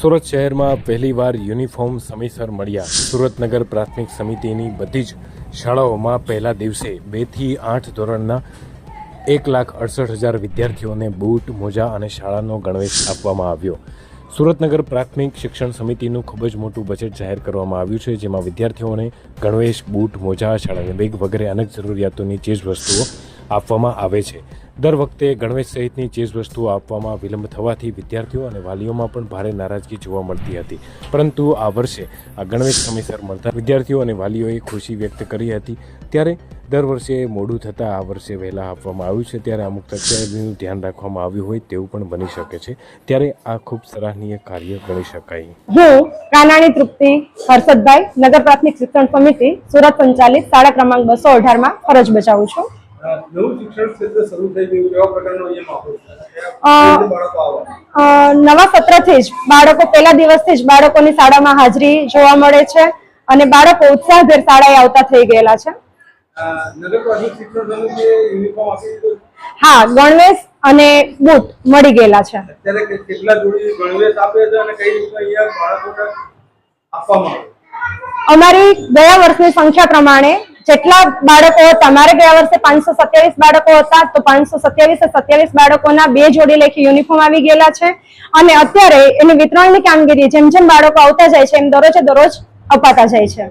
સુરત શહેરમાં પહેલીવાર યુનિફોર્મ સમયસર મળ્યા. સુરતનગર પ્રાથમિક સમિતિની બધી જ શાળાઓમાં પહેલા દિવસે બેથી આઠ ધોરણના એક લાખ અડસઠ હજાર વિદ્યાર્થીઓને બૂટ, મોજા અને શાળાનો ગણવેશ આપવામાં આવ્યો. સુરતનગર પ્રાથમિક શિક્ષણ સમિતિનું ખૂબ જ મોટું બજેટ જાહેર કરવામાં આવ્યું છે, જેમાં વિદ્યાર્થીઓને ગણવેશ, બૂટ, મોજા, શાળાની બેગ વગેરે અનેક જરૂરિયાતોની ચીજવસ્તુઓ આપવામાં આવે છે. દર વખતે ગણવેશ સહિતની ચીજવસ્તુઓ આપવામાં વિલંબ થવાથી વિદ્યાર્થીઓ અને વાલીઓમાં પણ ભારે નારાજગી જોવા મળતી હતી. પરંતુ આ વર્ષે આ ગણવેશ સમયસર મળતા વિદ્યાર્થીઓ અને વાલીઓએ ખુશી વ્યક્ત કરી હતી. ત્યારે દર વર્ષે મોડું થતાં આ વર્ષે વહેલા આપવામાં આવ્યું છે. ત્યારે અમુક તકેદારીનું ધ્યાન રાખવામાં આવ્યું હોય તેવું પણ બની શકે છે. ત્યારે આ ખૂબ સરાહનીય કાર્ય ગણી શકાય. હું કાનાણી તૃપ્તિ હર્ષદભાઈ, નગર પ્રાથમિક શિક્ષણ સમિતિ, સુરત સંચાલિત શાળા ક્રમાંક બસો અઢારમાં ફરજ બજાવું છું. નવું શિક્ષણ ક્ષેત્ર શરૂ થઈ ગયું કેવા પ્રકારનો અહીંયા માહોલ નવા સત્રથી જ બાળકો પહેલા દિવસથી જ બાળકોની શાળામાં હાજરી જોવા મળે છે અને બાળકો ઉત્સાહભેર શાળાએ આવતા થઈ ગયેલા છે. હા ગણવેશ અને બૂટ મળી ગયેલા છે. કેટલા જોડી ગણવેશ આપે છે અને કઈ રીતે અહીંયા બાળકોને આપવામાં આવે અમારી ગયા વર્ષની સંખ્યા પ્રમાણે જેટલા બાળકો તમારે ગયા વર્ષે પાંચસો સત્યાવીસ બાળકો હતા, તો પાંચસો સત્યાવીસ સત્યાવીસ બાળકોના બે જોડી લેખી યુનિફોર્મ આવી ગયેલા છે. અને અત્યારે એની વિતરણની કામગીરી જેમ જેમ બાળકો આવતા જાય છે, એમ દરરોજે દરરોજ અપાતા જાય છે.